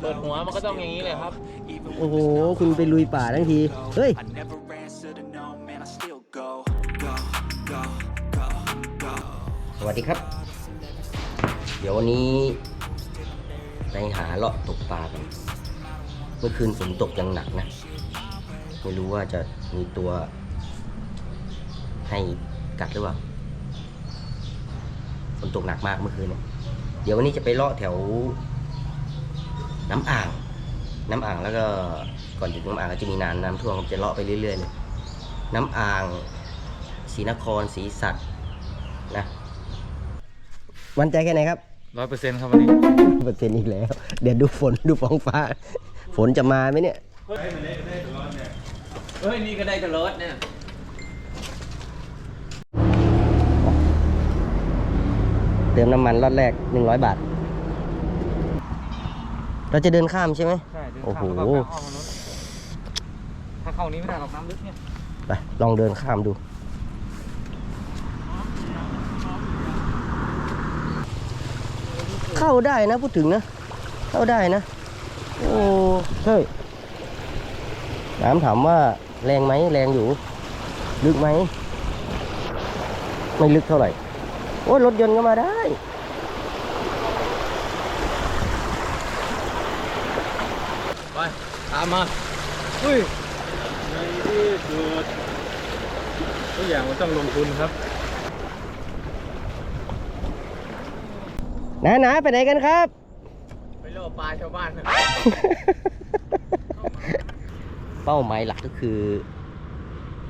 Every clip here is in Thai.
เปิดหัวมันก็ต้องอย่างนี้เลยครับ โอ้โห คุณไปลุยป่าทั้งที เฮ้ย I never answer to no, man, I still go, go, go, go, go. สวัสดีครับ เดี๋ยววันนี้ไปหาเลาะตกปลากัน เมื่อคืนฝนตกยังหนักนะ ไม่รู้ว่าจะมีตัว ให้กัดหรือเปล่า ฝนตกหนักมากเมื่อคืนเนี่ยเดี๋ยววันนี้จะไปเลาะแถว น้ำอ่าง น้ำอ่างแล้วก็ก่อนถึงน้ำอ่างก็จะมีน้ำน้ำท่วมผมจะเลาะไปเรื่อยๆเลยน้ำอ่างศรีนครศรีสัตว์นะมั่นใจแค่ไหนครับร้อยเปอร์เซ็นต์ครับวันนี้เปอร์เซ็นต์อีกแล้ว เดี๋ยวดูฝนดูฟ้องฟ้า ฝนจะมาไหมเนี่ยเฮ้ยนี่ก็ได้กับรถเนี่ยเติมน้ำมันรอดแรก 100 บาท เราจะเดินข้ามใช่ไหม ใช่เดินโอ้โหข้ามแล้วก็เข้ามารถถ้าเข้านี้ไม่ได้หรอกน้ำลึกเนี่ยไปลองเดินข้ามดู เข้าได้นะพูดถึงนะ เข้าได้นะ โอ้ใช่น้ำถามว่าแรงไหมแรงอยู่ ลึกไหม ไม่ลึกเท่าไหร่ โอ้ยรถยนต์ก็มาได้ ไป ตามมาอุ้ยในที่สุดทุกอย่างมันต้องลงทุนครับนะนะไปไหนกันครับ ไปโลปลาชาวบ้านนะเป้าหมายหลักก็คือ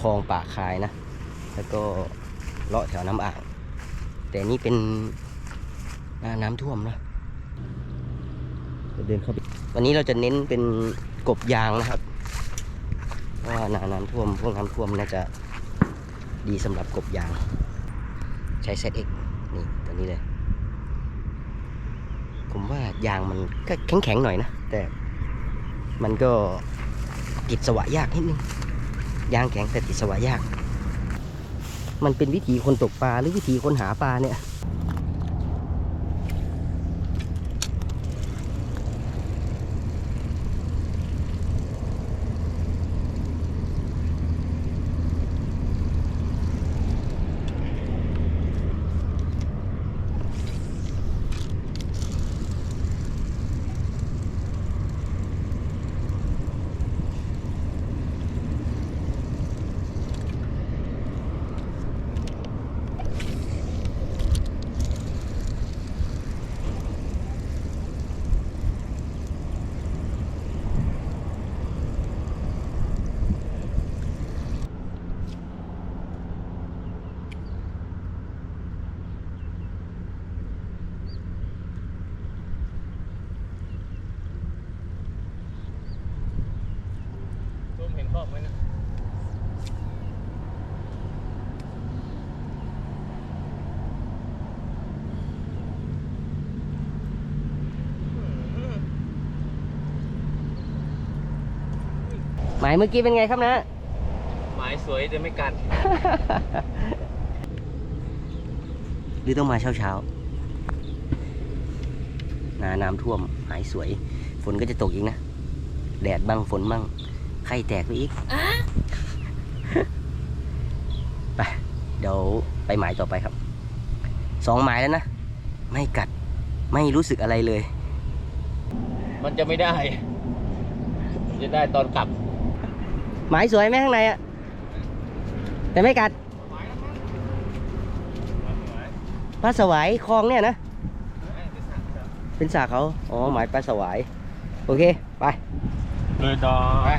คลองป่าคายนะ แล้วก็เลาะแถวน้ำอ่าง แต่นี่เป็นหน้าน้ำท่วมนะเดินเข้าไปวันนี้เราจะเน้นเป็น กบยางนะครับเพราะว่าหน้าน้ำท่วมพวกน้ำท่วมน่าจะดีสำหรับกบยาง ใช้ ZX นี่ตัวนี้เลย ผมว่ายางมันก็แข็งๆหน่อยนะ แต่มันก็ติดสวะยากนิดนึงยางแข็งแต่ติดสวะยาก มันเป็นวิธีคนตกปลาหรือวิธีคนหาปลาเนี่ยายเมื่อกี้เป็นไงครับนะ หมายสวยแต่ไม่กัด หรือต้องมาเช้าเช้าๆนาน้ำท่วมหายสวย ฝนก็จะตกอีกนะ แดดบ้างฝนบ้างไข่แตกไปอีกไปเดี๋ยวไปหมายต่อไปครับสองหมายแล้วนะ ไม่กัดไม่รู้สึกอะไรเลย มันจะไม่ได้มันจะได้ตอนกลับ หมายสวยไหมข้างในอะแต่ไม่กัดปลาสวายคลองเนี่ยนะ เป็นสากเขา อ๋อ หมายปลาสวาย โอเค ไป เลยต่อไป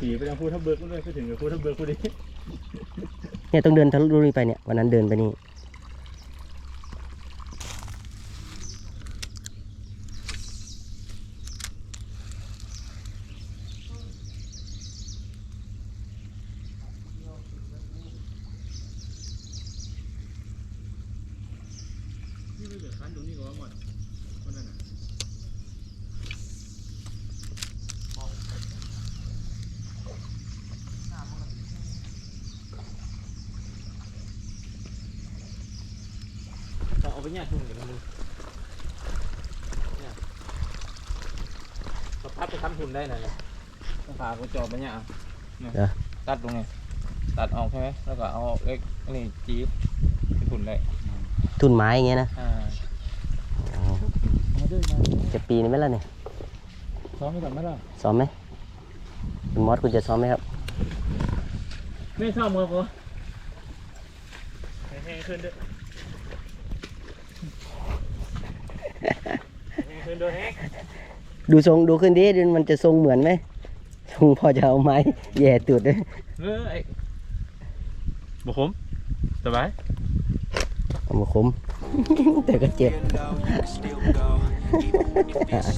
ผีไปทางภูทับเบิกกูด้วยไปถึงกับภูทับเบิกกูดิเนี่ยต้องเดินทะลุนี่ไปเนี่ยวันนั้นเดินไปนี่ไม่เหลือคันตรงนี้ก็ว่าหมดคนนั้นน่ะ เอาไปแยกทุ่งกันนะมึงเนี่ยเราพัดไปทำทุนได้นะเนี่ยต้องพากูจอบไปเนี่ยเอาเนี่ยเดี๋ยวตัดตรงนี้ตัดออกใช่ไหมแล้วก็เอาเล็กนี่จี๊ดไปทุนได้ทุนไม้อย่างเงี้ยนะอ่ามาด้วยมาจะปีนไหมล่ะเนี่ยซ้อมไม่ก่อนไหมล่ะซ้อมไหมคุณมอสคุณจะซ้อมไหมครับ ไม่ชอบมือกูแห้งขึ้นด้วย ดูทรงดูขึ้นดิดิมันจะทรงเหมือนไหมทรงพอจะเอาไม้แย่ตุดด้วยเออไบุคมสบายเอามาคม แต่ก็เจ็บ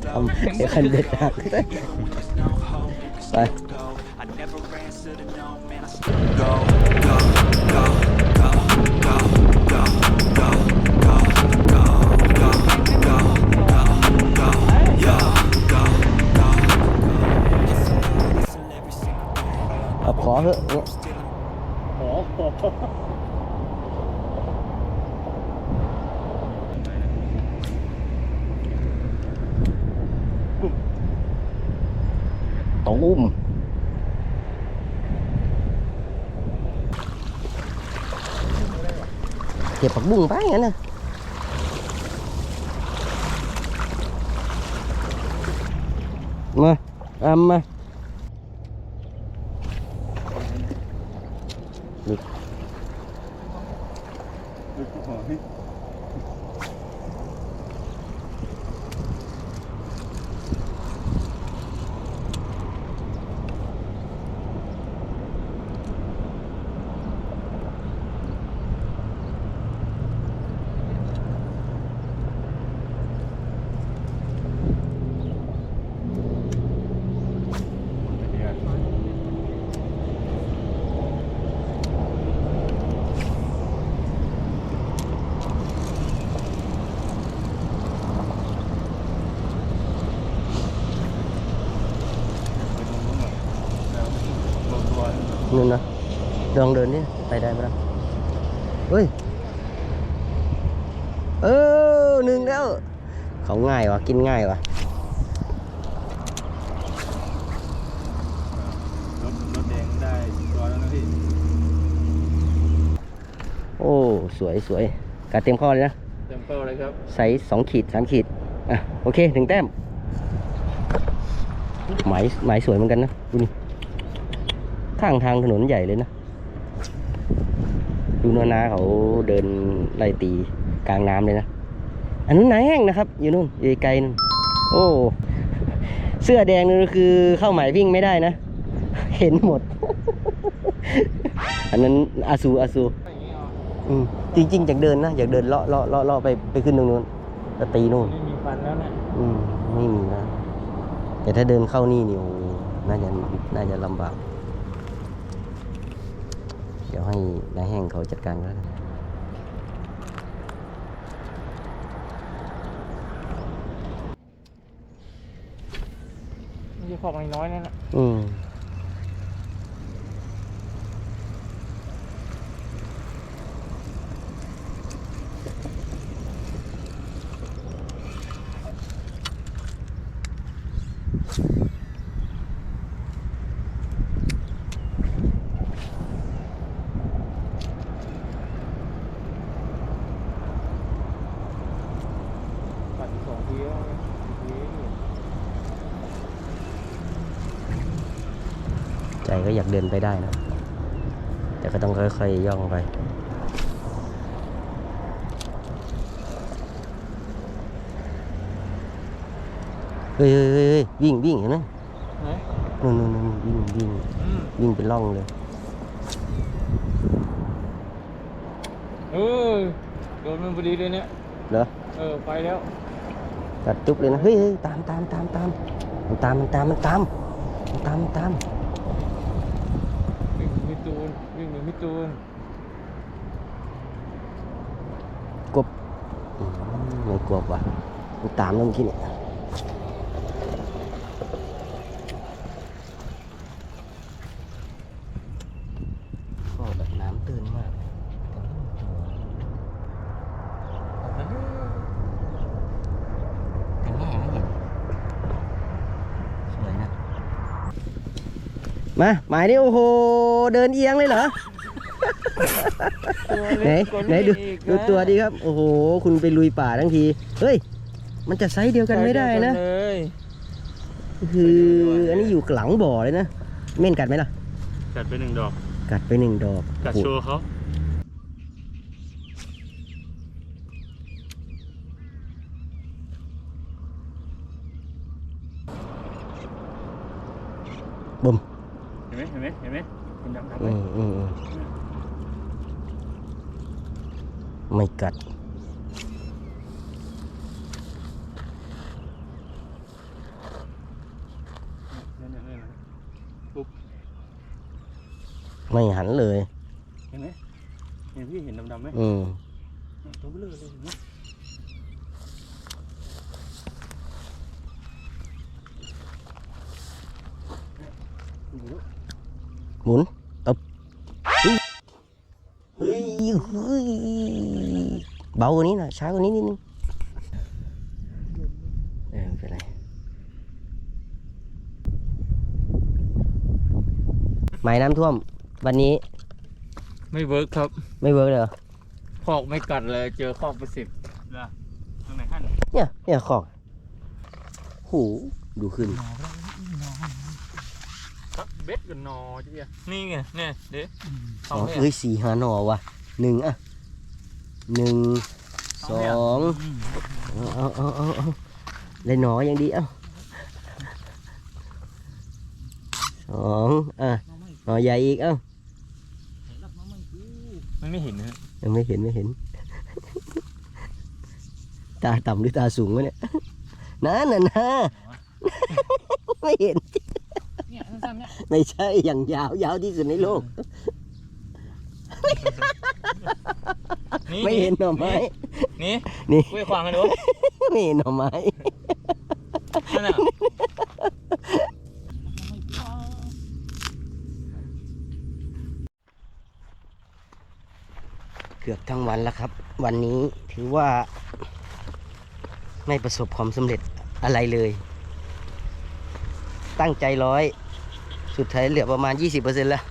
ทำเด็กยวคันเด็ดหักไป go, go, go, go, go. เอาขอเถอะเนี่ย Still โอ้โหตุ้มเก็บผักบุ้งไปงั้นนะมาเอามา นู่นนะ ลองเดินนี่ไปได้ไหมล่ะเฮ้ย เออหนึ่งแล้ว เขาง่ายวะกินง่ายวะรถรถแดงได้ร้อยแล้วนะพี่ โอ้ สวยสวยกาเต็มข้อเลยนะ เต็มเป้าเลยครับไซส์สองขีดสามขีด อะ โอเคหนึ่งแต้มหมายหมายสวยเหมือนกันนะ ดูนี่ ข้างทางถนนใหญ่เลยนะ ดูนานาเขาเดินไล่ตีกลางน้ำเลยนะ อันนู้นนายแห้งนะครับ อยู่นู่นอยู่ไกลนู่นโอ้เสื้อแดงนี่คือเข้าหมายวิ่งไม่ได้นะ เห็นหมด อันนั้นอาซูอาซูอืมจริง ๆ อยากเดินนะ อยากเดินเลาะเลาะเลาะเลาะไปไปขึ้นตรงนู้นแล้วตีนู่นไม่มีฟันแล้วนะอืมไม่มีนะแต่ถ้าเดินเข้านี่นี่โอ้โหน่าจะน่าจะลำบาก เดี๋ยวให้นายแห้งเขาจัดการก็แล้วกันไม่ใช่ขอบน้อยๆนั่นนะอืม ใจก็อยากเดินไปได้นะ แต่ก็ต้องค่อยๆย่องไปเฮ้ยเฮ้ยเฮ้ยเฮ้ยวิ่งวิ่งเห็นไหมไหนนู่นนู่นนู่นวิ่งวิ่งอืมวิ่งเป็นร่องเลยเออโดนมันพอดีเลยเนี่ย เหรอ เออ ไปแล้ว กัดจุ๊บเลยนะเฮ้ยเฮ้ยตามตามตามตามมันตามมันตามมันตามมันตามมันตามวิ่งหนีพี่ตูนวิ่งหนีพี่ตูนกบอืมไม่กบว่ะมันตามแล้วเมื่อกี้เนี่ยก็แบบน้ำตื้นมากแต่แง่ไม่เห็นสวยนะ มาหมายนี้โอ้โห เดินเอียงเลยเหรอ ไหนไหนดูดูตัวดีครับ โอ้โห คุณไปลุยป่าทั้งที เฮ้ย มันจะไซส์เดียวกันไม่ได้นะเลยคืออันนี้อยู่หลังบ่อเลยนะ เม่นกัดไหมล่ะ กัดไปหนึ่งดอก กัดไปหนึ่งดอก กัดโอ้โชโหว์เขาบึ้มเห็นไหม เห็นไหมเห็นไหมเห็นดำๆไหมอืมอืมอืมไม่กัด นั่นนั่นนั่นไม่หันเลยเห็นไหมเห็นพี่เห็นดำๆไหมอืมตัวเบลอเลยเห็นไหมหมุนตบ เฮ้ยเฮ้ยเฮ้ยเบากว่านี้หน่อยช้ากว่านี้นิดนึงเออไม่เป็นไรหมายน้ำท่วม วันนี้ไม่เวิร์กครับ ไม่เวิร์กเลยเหรอคอกไม่กัดเลย เจอคอกไปสิบเหรอตรงไหนขั้นเนี่ยเนี่ยขอก หู ดูขึ้นครับ เบ็ดกับนอเจ๊นี่ไงเนี่ยเด็กอ๋อเอ้ยสี่หาหนอว่ะหนึ่งอะหนึ่งสองเอาเอาเอาเอาเลยหนออย่างดีเอ้าสองอะหนอใหญ่อีกเอ้ามันไม่เห็นนะยังไม่เห็นไม่เห็น ตาต่ำหรือตาสูงวะเนี่ยนั่นน่ะนะไม่เห็นเนี่ย สั้นๆเนี่ยไม่ใช่อย่างยาวยาวที่สุดในโลก ไม่เห็นหน่อไม้นี่นี่คุยควางกันดูไม่เห็นหน่อไม้นั่นน่ะเกือบทั้งวันแล้วครับ วันนี้ถือว่า ไม่ประสบความสำเร็จอะไรเลย ตั้งใจร้อย สุดท้ายเหลือประมาณ 20%แล้ว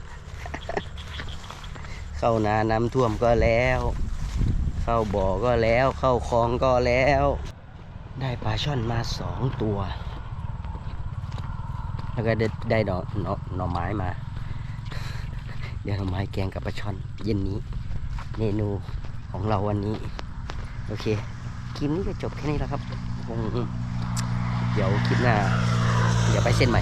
เข้านาน้ำท่วมก็แล้ว เข้าบ่อก็แล้ว เข้าคลองก็แล้ว ได้ปลาช่อนมาสองตัว แล้วก็ได้ได้หน่อหน่อหน่อไม้มา เดี๋ยวหน่อไม้แกงกับปลาช่อน เย็นนี้ เมนูของเราวันนี้ โอเคคลิปนี้ก็จบแค่นี้แล้วครับคงเดี๋ยวคลิปหน้าเดี๋ยวไปเส้นใหม่